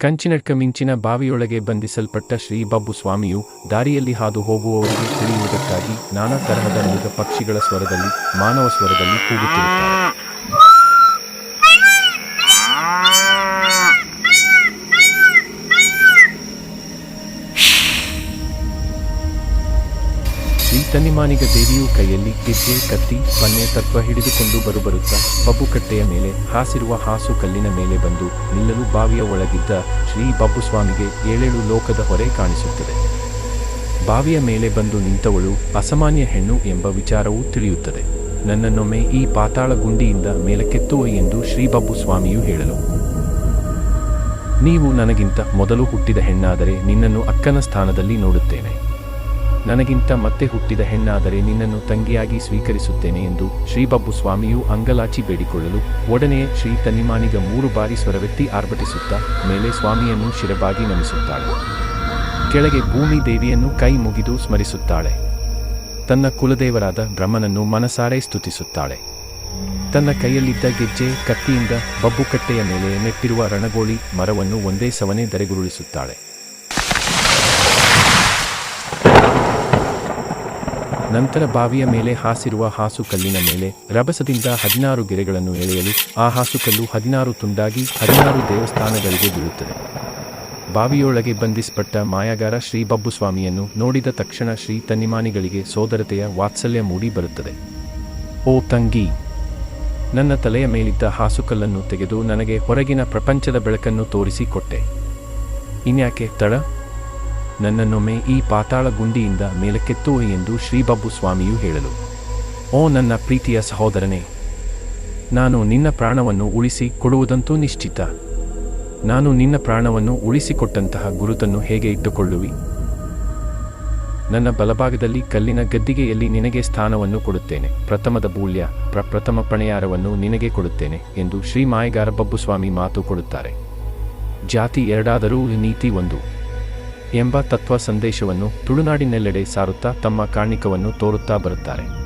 ಕಂಚಿನಡ್ಕ ಮಿಂಚಿನ ಬಾವಿಯೊಳಗೆ ಬಂಧಿಸಲ್ಪಟ್ಟ ಶ್ರೀ ಬಾಬು ಸ್ವಾಮಿಯು ದಾರಿಯಲ್ಲಿ ಹಾದು ಹೋಗುವವರಿಗೆ ತಿಳಿಯುವುದಕ್ಕಾಗಿ ನಾನಾ ತರಹದ ಮೃಗ ಪಕ್ಷಿಗಳ ಸ್ವರದಲ್ಲಿ, ಮಾನವ ಸ್ವರದಲ್ಲಿ ಕೂಗುತ್ತಿರುತ್ತಾರೆ. ಶ್ರೀ ತನ್ನಿಮಾನಿಗ ದೇವಿಯು ಕೈಯಲ್ಲಿ ಗೆಜ್ಜೆ ಕತ್ತಿ ಪನ್ನೆ ತತ್ವ ಹಿಡಿದುಕೊಂಡು ಬರುಬರುತ್ತಾ ಬಬ್ಬುಕಟ್ಟೆಯ ಮೇಲೆ ಹಾಸಿರುವ ಹಾಸು ಕಲ್ಲಿನ ಮೇಲೆ ಬಂದು ನಿಲ್ಲಲು ಬಾವಿಯ ಒಳಗಿದ್ದ ಶ್ರೀ ಬಬ್ಬು ಸ್ವಾಮಿಗೆ ಏಳೇಳು ಲೋಕದ ಹೊರೆ ಕಾಣಿಸುತ್ತದೆ. ಬಾವಿಯ ಮೇಲೆ ಬಂದು ನಿಂತವಳು ಅಸಾಮಾನ್ಯ ಹೆಣ್ಣು ಎಂಬ ವಿಚಾರವೂ ತಿಳಿಯುತ್ತದೆ. ನನ್ನನ್ನೊಮ್ಮೆ ಈ ಪಾತಾಳ ಗುಂಡಿಯಿಂದ ಮೇಲಕ್ಕೆತ್ತುವ ಎಂದು ಶ್ರೀಬಬ್ಬು ಸ್ವಾಮಿಯು ಹೇಳಲು, ನೀವು ನನಗಿಂತ ಮೊದಲು ಹುಟ್ಟಿದ ಹೆಣ್ಣಾದರೆ ನಿನ್ನನ್ನು ಅಕ್ಕನ ಸ್ಥಾನದಲ್ಲಿ ನೋಡುತ್ತೇನೆ. ನನಗಿಂತ ಮತ್ತೆ ಹುಟ್ಟಿದ ಹೆಣ್ಣಾದರೆ ನಿನ್ನನ್ನು ತಂಗಿಯಾಗಿ ಸ್ವೀಕರಿಸುತ್ತೇನೆ ಎಂದು ಶ್ರೀಬಬ್ಬು ಸ್ವಾಮಿಯು ಅಂಗಲಾಚಿ ಬೇಡಿಕೊಳ್ಳಲು ಒಡನೆಯ ಶ್ರೀ ತನ್ನಿಮಾನಿಗ ಮೂರು ಬಾರಿ ಸ್ವರವೆತ್ತಿ ಆರ್ಭಟಿಸುತ್ತಾ ಮೇಲೆ ಸ್ವಾಮಿಯನ್ನು ಶಿರಬಾಗಿ ನಮಿಸುತ್ತಾಳೆ. ಕೆಳಗೆ ಭೂಮಿ ದೇವಿಯನ್ನು ಕೈ ಮುಗಿದು ಸ್ಮರಿಸುತ್ತಾಳೆ. ತನ್ನ ಕುಲದೇವರಾದ ಬ್ರಹ್ಮನನ್ನು ಮನಸಾರೆ ಸ್ತುತಿಸುತ್ತಾಳೆ. ತನ್ನ ಕೈಯಲ್ಲಿದ್ದ ಗೆಜ್ಜೆ, ಕತ್ತಿಯಿಂದ ಬಬ್ಬುಕಟ್ಟೆಯ ಮೇಲೆ ನೆಟ್ಟಿರುವ ರಣಗೋಳಿ ಮರವನ್ನು ಒಂದೇ ಸವನೆ ದರೆಗುರುಳಿಸುತ್ತಾಳೆ ನಂತರ ಬಾವಿಯ ಮೇಲೆ ಹಾಸಿರುವ ಹಾಸು ಕಲ್ಲಿನ ಮೇಲೆ ರಭಸದಿಂದ ಹದಿನಾರು ಗೆರೆಗಳನ್ನು ಎಳೆಯಲು ಆ ಹಾಸುಕಲ್ಲು ಹದಿನಾರು ತುಂಡಾಗಿ ಹದಿನಾರು ದೇವಸ್ಥಾನಗಳಿಗೆ ಬೀಳುತ್ತದೆ. ಬಾವಿಯೊಳಗೆ ಬಂಧಿಸಲ್ಪಟ್ಟ ಮಾಯಾಗಾರ ಶ್ರೀ ಬಬ್ಬು ಸ್ವಾಮಿಯನ್ನು ನೋಡಿದ ತಕ್ಷಣ ಶ್ರೀ ತನ್ನಿಮಾನಿಗಳಿಗೆ ಸೋದರತೆಯ ವಾತ್ಸಲ್ಯ ಮೂಡಿ ಬರುತ್ತದೆ. ಓ ತಂಗಿ! ನನ್ನ ತಲೆಯ ಮೇಲಿದ್ದ ಹಾಸುಕಲ್ಲನ್ನು ತೆಗೆದು ನನಗೆ ಹೊರಗಿನ ಪ್ರಪಂಚದ ಬೆಳಕನ್ನು ತೋರಿಸಿಕೊಟ್ಟೆ ಇನ್ಯಾಕೆ ತಡ? ನನ್ನನ್ನೊಮ್ಮೆ ಈ ಪಾತಾಳ ಗುಂಡಿಯಿಂದ ಮೇಲಕ್ಕೆತ್ತುವ ಎಂದು ಶ್ರೀಬಬ್ಬು ಸ್ವಾಮಿಯು ಹೇಳಲು, ಓ ನನ್ನ ಪ್ರೀತಿಯ ಸಹೋದರನೇ, ನಾನು ನಿನ್ನ ಪ್ರಾಣವನ್ನು ಉಳಿಸಿ ಕೊಡುವುದಂತೂ ನಿಶ್ಚಿತ. ನಾನು ನಿನ್ನ ಪ್ರಾಣವನ್ನು ಉಳಿಸಿಕೊಟ್ಟಂತಹ ಗುರುತನ್ನು ಹೇಗೆ ಇಟ್ಟುಕೊಳ್ಳುವಿ? ನನ್ನ ಬಲಭಾಗದಲ್ಲಿ ಕಲ್ಲಿನ ಗದ್ದಿಗೆಯಲ್ಲಿ ನಿನಗೆ ಸ್ಥಾನವನ್ನು ಕೊಡುತ್ತೇನೆ. ಪ್ರಥಮದ ಬೂಳ್ಯ ಪ್ರಪ್ರಥಮ ಪಣೆಯಾರವನ್ನು ನಿನಗೆ ಕೊಡುತ್ತೇನೆ ಎಂದು ಶ್ರೀ ಮಾಯಗಾರ ಬಬ್ಬುಸ್ವಾಮಿ ಮಾತು ಕೊಡುತ್ತಾರೆ. ಜಾತಿ ಎರಡಾದರೂ ನೀತಿ ಒಂದು. ಎಂಬ ತತ್ವ ಸಂದೇಶವನ್ನು ತುಳುನಾಡಿನೆಲ್ಲೆಡೆ ಸಾರುತ್ತಾ ತಮ್ಮ ಕಾಣಿಕವನ್ನು ತೋರುತ್ತಾ ಬರುತ್ತಾರೆ.